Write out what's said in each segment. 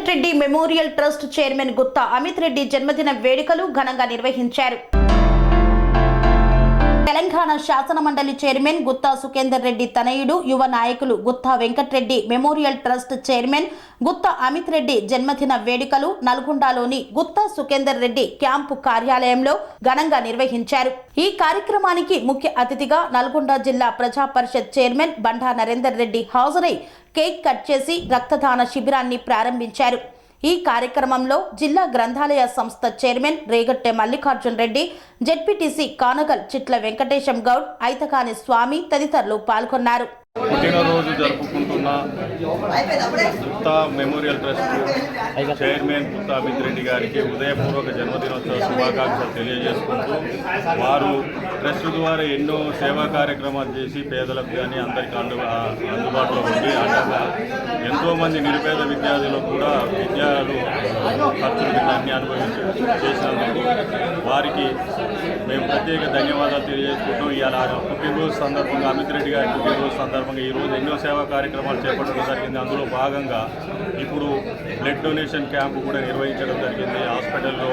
Gutta Venkatareddy memorial trust chairman Gutta Amit Reddy జన్మదిన వేడుకలు ఘనంగా నిర్వహించారు తెలంగాణ శాసనమండలి చైర్మన్ గుత్తా సుఖేందర్ రెడ్డి తనయుడు యువ నాయకులు Gutta Venkat Reddy memorial trust chairman Gutta Amit Reddy జన్మదిన వేడుకలు నల్గొండలోని గుత్తా సుఖేందర్ రెడ్డి క్యాంపు కార్యాలయంలో ఘనంగా నిర్వహించారు. ఈ కార్యక్రమానికి ముఖ్య అతిథిగా నల్గొండ జిల్లా ప్రజా పరిషత్ చైర్మన్ బండా నరేందర్ రెడ్డి హాజరై కేక్ కట్ చేసి రక్తదాన శిబిరాన్ని ప్రారంభించారు. ఈ కార్యక్రమంలో జిల్లా గ్రంథాలయ సంస్థ చైర్మన్ రేగట్టె మల్లికార్జున్ రెడ్డి జెడ్పీటీసీ కానగల్ చిట్ల వెంకటేశం గౌడ్ ఐతకాని స్వామి తదితరులు పాల్గొన్నారు. పుట్టినరోజు జరుపుకుంటున్న Gupta memorial trust chairman Gupta Amit Reddy గారికి ఉదయపూర్వక జన్మదినోత్సవ శుభాకాంక్షలు తెలియజేసుకుంటూ వారు ట్రస్ట్ ద్వారా ఎన్నో సేవా కార్యక్రమాలు చేసి పేదలకు కానీ అందరికీ అందు అందుబాటులో ఉండి అండగా ఎంతోమంది నిరుపేద విద్యార్థులకు కూడా విద్యాలు ఖర్చులు అన్ని అనుభవించి చేసినందుకు వారికి మేము ప్రత్యేక ధన్యవాదాలు తెలియజేసుకుంటూ ఇలా పుట్టినరోజు సందర్భంగా అమిత్ రెడ్డి గారి పుట్టినరోజు సందర్భంగా ఈరోజు ఎన్నో సేవా కార్యక్రమాలు చేపట్టడం జరిగింది. అందులో భాగంగా ఇప్పుడు బ్లడ్ డొనేషన్ క్యాంపు కూడా నిర్వహించడం జరిగింది. హాస్పిటల్లో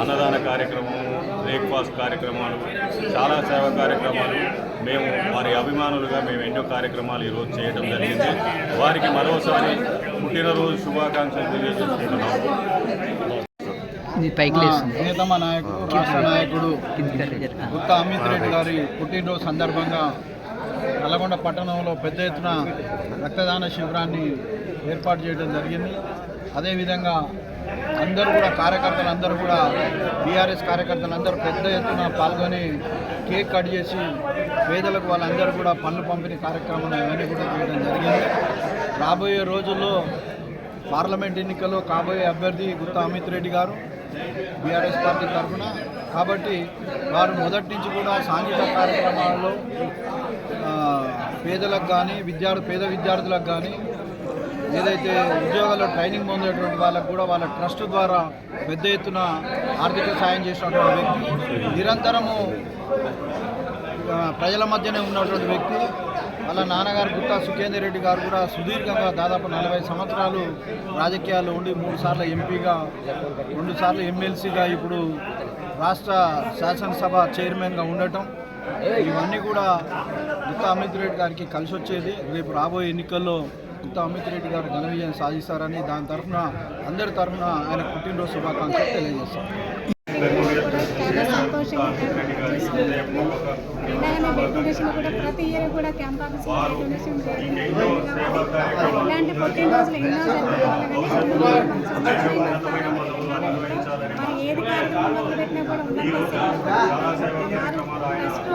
అన్నదాన కార్యక్రమం బ్రేక్ఫాస్ట్ కార్యక్రమాలు చాలా సేవా కార్యక్రమాలు. మేము వారి అభిమానులుగా మేము ఎన్నో కార్యక్రమాలు ఈరోజు చేయడం జరిగింది. వారికి మరోసారి పుట్టినరోజు శుభాకాంక్షలు తెలియజేసుకుంటున్నాము. ప్రియతమ నాయకుడు రాష్ట్ర నాయకుడు గుత్తా అమిత్ రెడ్డి గారి పుట్టినరోజు సందర్భంగా నల్లగొండ పట్టణంలో పెద్ద ఎత్తున రక్తదాన శిబిరాన్ని ఏర్పాటు చేయడం జరిగింది. అదేవిధంగా అందరూ కూడా కార్యకర్తలు అందరూ కూడా బీఆర్ఎస్ కార్యకర్తలు అందరూ పెద్ద ఎత్తున పాల్గొని కేక్ కట్ చేసి పేదలకు వాళ్ళందరూ కూడా పన్ను పంపిణీ కార్యక్రమం ఇవన్నీ కూడా చేయడం జరిగింది. రాబోయే రోజుల్లో పార్లమెంట్ ఎన్నికల్లో కాబోయే అభ్యర్థి గుత్తా అమిత్ రెడ్డి గారు బీఆర్ఎస్ పార్టీ తరఫున. కాబట్టి వారు మొదటి నుంచి కూడా సాంఘిక కార్యక్రమాల్లో పేదలకు కానీ విద్యార్థి పేద విద్యార్థులకు కానీ ఏదైతే ఉద్యోగాల్లో ట్రైనింగ్ పొందేటువంటి వాళ్ళకు కూడా వాళ్ళ ట్రస్ట్ ద్వారా పెద్ద ఎత్తున ఆర్థిక సాయం చేసినటువంటి వ్యక్తి. నిరంతరము ప్రజల మధ్యనే ఉన్నటువంటి వ్యక్తి వాళ్ళ నాన్నగారు గుత్తా సుఖేందర్ రెడ్డి గారు కూడా సుదీర్ఘంగా దాదాపు నలభై సంవత్సరాలు రాజకీయాల్లో ఉండి మూడు సార్లు ఎంపీగా రెండు సార్లు ఎమ్మెల్సీగా ఇప్పుడు రాష్ట్ర శాసనసభ చైర్మన్గా ఉండటం. ఇవన్నీ కూడా గుత్తా అమిత్ రెడ్డి గారికి కలిసి వచ్చేది. రేపు రాబోయే ఎన్నికల్లో గుత్తా అమిత్ రెడ్డి గారు ఘన విజయం సాధిస్తారని దాని తరఫున అందరి తరఫున ఆయన పుట్టినరోజు శుభాకాంక్షలు తెలియజేస్తాం. ఇలాగనే బ్లడ్ డొనేషన్ కూడా ప్రతి ఇయర్ కూడా క్యాంప్ ఆఫీస్లో బ్లడ్ డొనేషన్ చేస్తుంది ఇలాంటి పుట్టినరోజులు ఎన్నో జరుపుకోవాలని మరి ఏది కార్యక్రమం మొదలుపెట్టినా కూడా ఉన్నత ఫస్ట్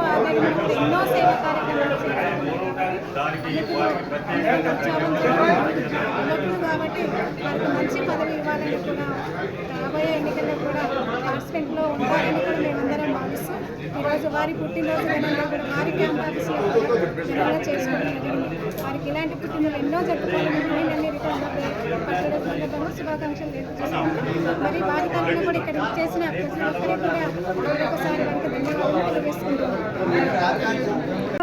ఎన్నో సేవా కార్యక్రమాలు చేస్తారు కాబట్టి వాళ్ళకి మంచి పదవి ఇవ్వాలని కూడా రాబోయే ఎన్నికల్లో కూడా పార్టిసిపెంట్లో ఉండాలని కూడా మేమందరం భావిస్తాం ఈరోజు వారి పుట్టినరోజు ఘనంగా కూడా వారి క్యాంప్ ఆఫీస్లో ఘనంగా చేసుకోవడం వారికి ఇలాంటి పుట్టినరోజు ఎన్నో జరుపుకోవాలని రిటర్న్ పట్టడం సందర్భంగా శుభాకాంక్షలు తెలియజేస్తున్నాను మరి వారి తరఫున కూడా ఇక్కడ చేసిన ప్రతి ఒక్కరికి కూడా ఒకసారి వారికి ధన్యవాదాలు తెలియజేసుకుంటున్నాను